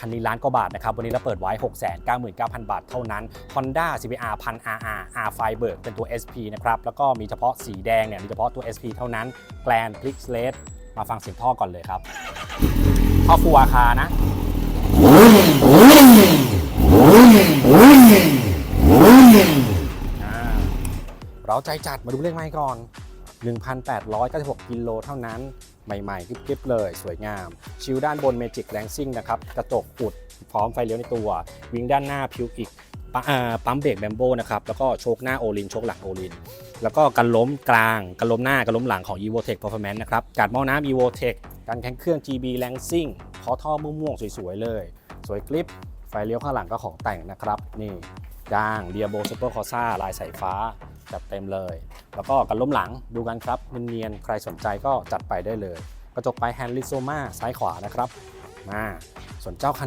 คันนี้ล้านกว่าบาทนะครับ วันนี้เราเปิดไว้ 699,000 บาทเท่านั้น Honda CBR 1000 RR R f i b e r เป็นตัว SP นะครับ แล้วก็มีเฉพาะสีแดงเนี่ยมีเฉพาะตัว SP เท่านั้น Grand Prix Red มาฟังเสียงท่อก่อนเลยครับท่อฟูอาคานะเราใจจัดมาดูเลขไม้ก่อน 1,896 กิโลเท่านั้น ใหม่ๆกริบๆเลย สวยงาม ชิลด้านบน Magic r a n c i n g นะครับ กระจกอุด พร้อมไฟเลี้ยวในตัว วิงด้านหน้าพิวอีกป,ปั๊มเบรกแบมโบนะครับ แล้วก็โชคหน้าโอลิน โชคหลังโอลิน แล้วก็กันล้มกลาง กันล้มหน้า กันล้มหลังของ EvoTech Performance นะครับการหม้อน้ำ EvoTech การแข่งเครื่อง GB r a n c i n g ขอท่อม่วงๆสวยๆเลย สวยกริบไฟเลี้ยวข้างหลังก็ของแต่งนะครับ นี่ด่างเดียโบซูเปอร์คอซ่าลายสายฟ้าจัดเต็มเลย แล้วก็กันล้มหลังดูกันครับเนียนๆใครสนใจก็จัดไปได้เลย กระจกไปแฮนด์ลิโซมาซ้ายขวานะครับมาส่วนเจ้าคัน